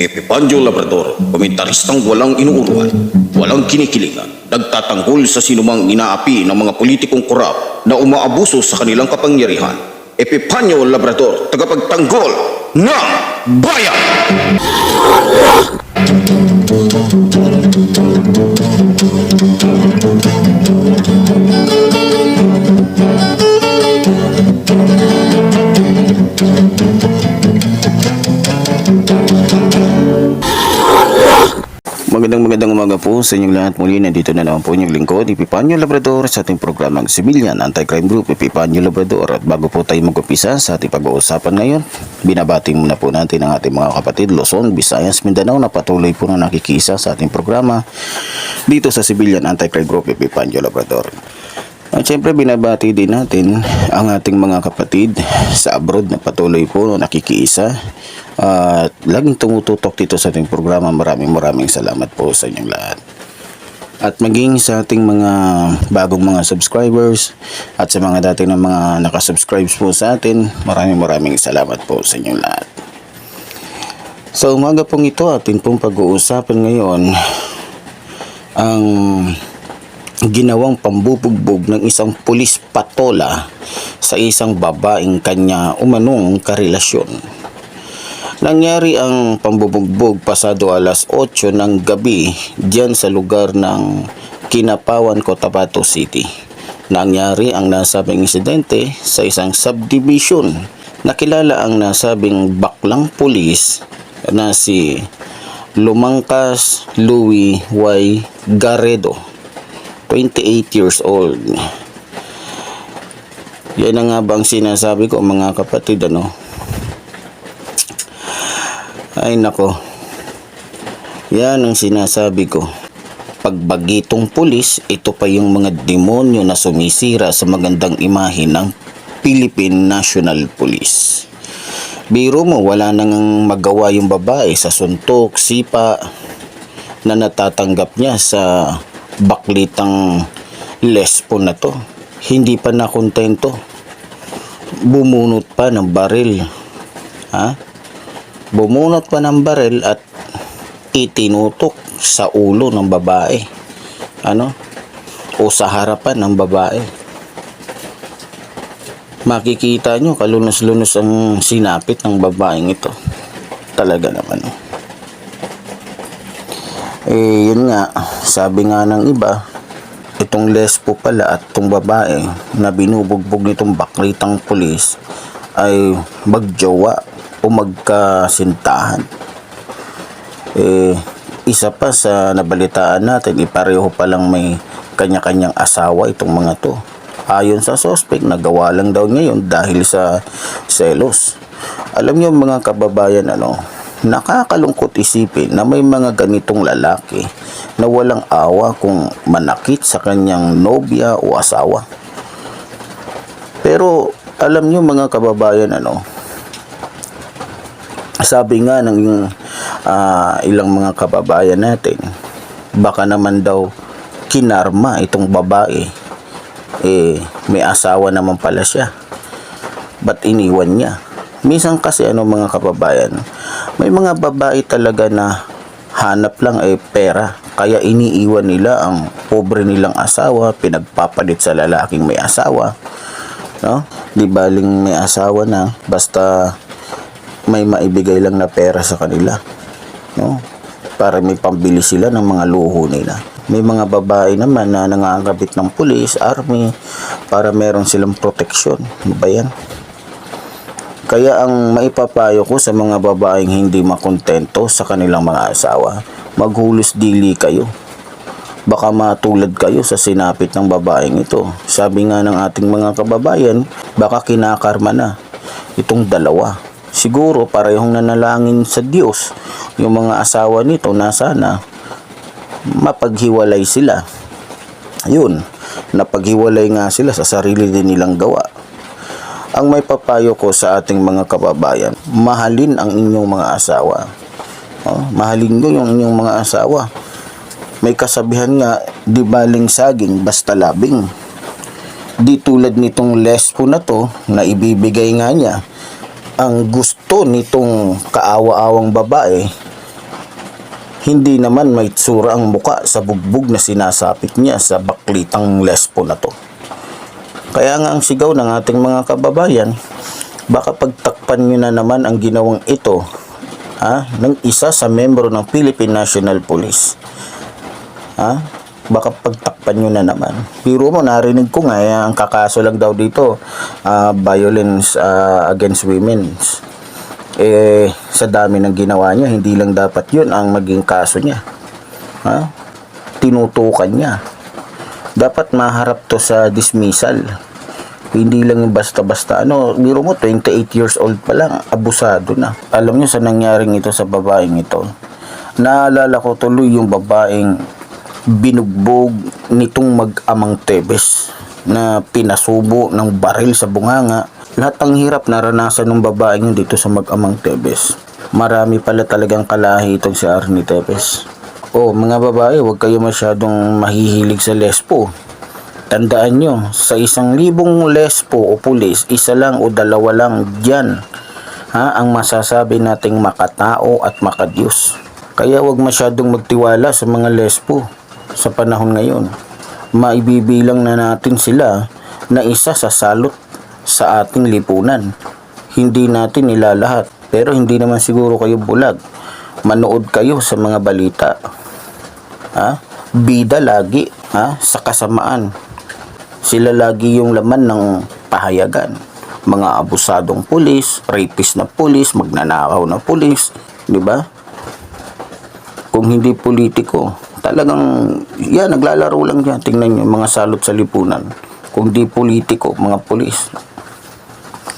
Epipanyo Labrador, komentaristang walang inuuruan, walang kinikilingan, nagtatanggol sa sinumang inaapi ng mga politikong korap na umaabuso sa kanilang kapangyarihan. Epipanyo Labrador, tagapagtanggol ng bayan! Magandang po sa inyong lahat. Muli nandito na naman po inyong lingkod, Epipanyo Labrador sa ating programang Civilian Anti-Crime Group, Epipanyo Labrador. At bago po tayo mag-upisa sa ating pag-uusapan ngayon, binabati muna po natin ang ating mga kapatid Luzon, Visayas, Mindanao na patuloy po na nakikisa sa ating programa dito sa Civilian Anti-Crime Group, Epipanyo Labrador. At syempre binabati din natin ang ating mga kapatid sa abroad na patuloy po nakikiisa at laging tumututok dito sa ating programa. Maraming maraming salamat po sa inyong lahat. At maging sa ating mga bagong mga subscribers at sa mga dati na mga nakasubscribes po sa atin, maraming maraming salamat po sa inyong lahat. Sa umaga pong ito, atin pong pag-uusapan ngayon ang ginawang pambubugbog ng isang pulis patola sa isang babaeng kanya umanong karelasyon. Nangyari ang pambubugbog pasado alas 8 ng gabi diyan sa lugar ng Kinapawan, Cotabato City. Nangyari ang nasabing insidente sa isang subdivision. Nakilala ang nasabing baklang pulis na si Lumangkas Louis Y. Garedo 28 years old. Yan na nga ba ang sinasabi ko mga kapatid ano? Ay nako. Yan ang sinasabi ko. Pagbagitong pulis, ito pa yung mga demonyo na sumisira sa magandang imahe ng Philippine National Police. Biro mo, wala nang magawa yung babae sa suntok, sipa, na natatanggap niya sa baklitang lespo na to. Hindi pa nakontento. Bumunot pa ng baril. Ha? Bumunot pa ng baril at itinutok sa ulo ng babae. Ano? O sa harapan ng babae. Makikita nyo, kalunos-lunos ang sinapit ng babaeng ito. Talaga naman. oh. Eh, yun nga, sabi nga ng iba, itong lespo pala at itong babae na binubugbog nitong baklitang pulis ay magjowa o magkasintahan. Eh, isa pa sa nabalitaan natin, ipareho palang may kanya-kanyang asawa itong mga to. Ayon sa suspect, nagawa lang daw ngayon dahil sa selos. Alam niyo mga kababayan, ano, nakakalungkot isipin na may mga ganitong lalaki na walang awa kung manakit sa kanyang nobya o asawa. Pero alam niyo mga kababayan ano, sabi nga ng ah, ilang mga kababayan natin, baka naman daw kinarma itong babae. Eh, may asawa naman pala siya. Ba't iniwan niya? Minsan kasi ano mga kababayan, may mga babae talaga na hanap lang ay pera. Kaya iniiwan nila ang pobre nilang asawa, pinagpapalit sa lalaking may asawa. No? Di baling may asawa na, basta may maibigay lang na pera sa kanila. No? Para may pambili sila ng mga luho nila. May mga babae naman na nangangabit ng pulis, army, para meron silang proteksyon. Ano? Kaya ang maipapayo ko sa mga babaeng hindi makontento sa kanilang mga asawa, maghulos dili kayo. Baka matulad kayo sa sinapit ng babaeng ito. Sabi nga ng ating mga kababayan, baka kinakarma na itong dalawa. Siguro parehong nanalangin sa Diyos yung mga asawa nito na sana mapaghiwalay sila. Yun, napaghiwalay nga sila sa sarili din nilang gawa. Ang may papayo ko sa ating mga kababayan, mahalin ang inyong mga asawa. Oh, mahalin nyo yung inyong mga asawa. May kasabihan nga, di baling saging, basta labing. Di tulad nitong lespo na to, na ibibigay nga niya, ang gusto nitong kaawa-awang babae, Hindi naman may tsura ang muka sa bugbog na sinasapit niya sa baklitang lespo na to. Kaya nga ang sigaw ng ating mga kababayan, baka pagtakpan nyo na naman ang ginawang ito ha, ng isa sa membro ng Philippine National Police. Ha? Baka pagtakpan nyo na naman. Biro mo, narinig ko nga, eh, ang kakaso lang daw dito, ah, violence ah, against women. Eh, sa dami ng ginawa niya, hindi lang dapat yun ang maging kaso niya. Ha? Tinutukan niya. Dapat maharap to sa dismissal. Hindi lang basta-basta. Ano, biro mo, 28 years old pa lang, abusado na. Alam niyo sa nangyaring ito sa babaeng ito. Naalala ko tuloy yung babaeng binugbog nitong mag-amang Tebes na pinasubo ng baril sa bunganga. Lahat ang hirap naranasan ng babaeng yun dito sa mag-amang Tebes. Marami pala talagang kalahi itong si Arnie Tebes. Oh, mga babae, huwag kayo masyadong mahihilig sa lespo. Tandaan nyo, sa isang libong lespo o pulis, isa lang o dalawa lang dyan ha, ang masasabi nating makatao at makadiyos. Kaya huwag masyadong magtiwala sa mga lespo sa panahon ngayon. Maibibilang na natin sila na isa sa salot sa ating lipunan. Hindi natin nilalahat. Pero hindi naman siguro kayo bulag. Manood kayo sa mga balita. Ha? Bida lagi ha? sa kasamaan. Sila lagi yung laman ng pahayagan. Mga abusadong pulis, rapist na pulis, magnanakaw na pulis, di ba? Kung hindi politiko, talagang, yan, naglalaro lang yan. Tingnan nyo, mga salot sa lipunan. Kung di politiko, mga pulis.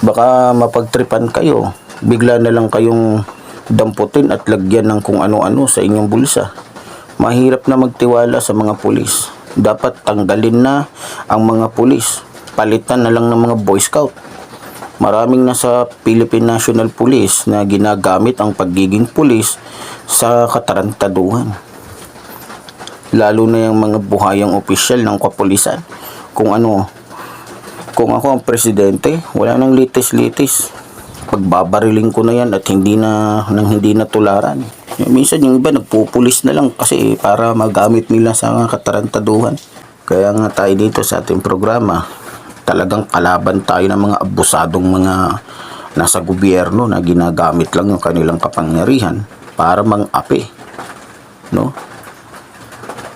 Baka mapagtripan kayo. Bigla na lang kayong damputin at lagyan ng kung ano-ano sa inyong bulsa. Mahirap na magtiwala sa mga pulis. Dapat tanggalin na ang mga pulis. Palitan na lang ng mga Boy Scout. Maraming nasa Philippine National Police na ginagamit ang pagiging pulis sa katarantaduhan. Lalo na yung mga buhayang opisyal ng kapulisan. Kung ano, kung ako ang presidente, wala nang litis-litis. Pagbabariling ko na yan at hindi na, nang hindi na tularan. Minsan yung iba nagpupulis na lang kasi para magamit nila sa katarantaduhan. Kaya nga tayo dito sa ating programa, talagang kalaban tayo ng mga abusadong mga nasa gobyerno na ginagamit lang yung kanilang kapangyarihan para mang-api. No?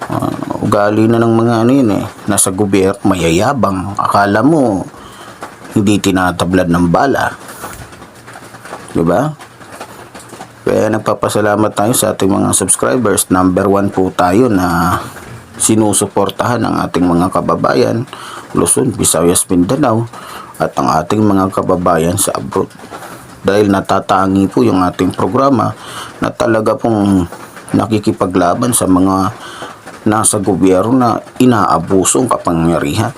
Ah, ugali na ng mga ano yun eh. Nasa gobyerno, mayayabang. Akala mo, hindi tinatablad ng bala. Diba? Kaya nagpapasalamat tayo sa ating mga subscribers. Number one po tayo na sinusuportahan ng ating mga kababayan Luzon, Visayas, Mindanao at ang ating mga kababayan sa abroad. Dahil natatangi po yung ating programa na talaga pong nakikipaglaban sa mga nasa gobyerno na inaabuso ang kapangyarihan.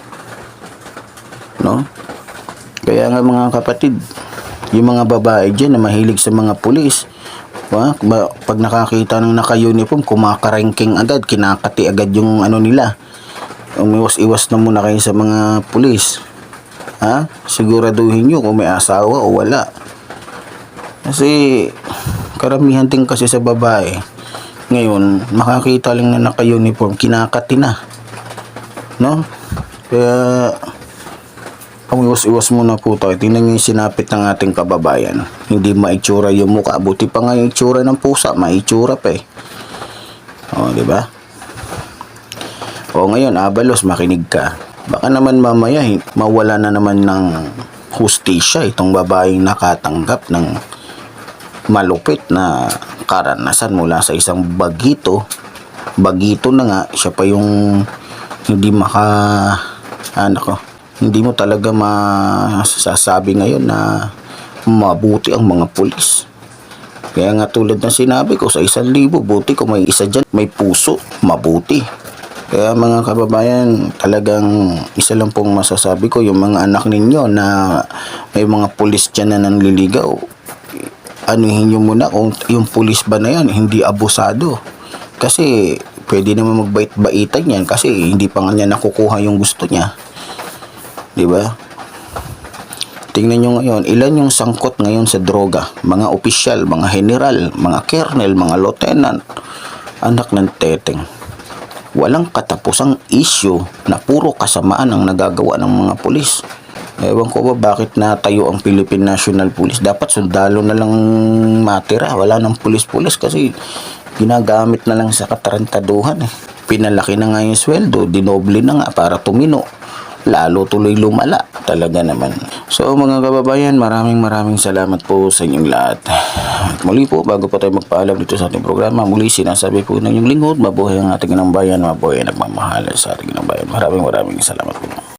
No? Kaya nga mga kapatid, yung mga babae dyan na mahilig sa mga pulis, ba- pag nakakita ng naka-uniform, kumakarengking agad, kinakati agad yung ano nila. Umiwas-iwas na muna kayo sa mga pulis. Ha? Siguraduhin nyo kung may asawa o wala. Kasi karamihan din kasi sa babae, ngayon, makakita lang na naka-uniform, kinakati na. No? Kaya, Umiwas-iwas muna po tayo. Tingnan nyo yung sinapit ng ating kababayan. Hindi maitsura yung mukha. Buti pa nga yung itsura ng pusa. Maitsura pa eh. O, di ba? O ngayon, Abalos, makinig ka. Baka naman mamaya, mawala na naman ng hustisya itong babaeng nakatanggap ng malupit na karanasan mula sa isang bagito. Bagito na nga, siya pa yung hindi maka ano ko, hindi mo talaga masasabi ngayon na mabuti ang mga pulis. Kaya nga tulad ng sinabi ko sa isang libo, buti kung may isa dyan, may puso, mabuti. Kaya mga kababayan, talagang isa lang pong masasabi ko, yung mga anak ninyo na may mga pulis dyan na nanliligaw, anuhin nyo muna kung yung pulis ba na yan, hindi abusado. Kasi pwede naman magbait-baitan yan kasi hindi pa nga niya nakukuha yung gusto niya. Di ba? Tingnan nyo ngayon, ilan yung sangkot ngayon sa droga? Mga opisyal, mga general, mga kernel, mga lieutenant, Anak ng teteng. Walang katapusang issue na puro kasamaan ang nagagawa ng mga pulis. Ewan ko ba bakit natayo ang Philippine National Police. Dapat sundalo na lang matira. Wala nang pulis-pulis kasi ginagamit na lang sa katarantaduhan eh. Pinalaki na nga yung sweldo, dinoble na nga para tumino. Lalo tuloy lumala. Talaga naman. So mga kababayan, maraming maraming salamat po sa inyong lahat. At muli po, bago pa tayo magpaalam dito sa ating programa, muli sinasabi po ng inyong lingkod, mabuhay ang ating inang bayan, mabuhay ang nagmamahalan sa ating inang bayan. Maraming maraming salamat po.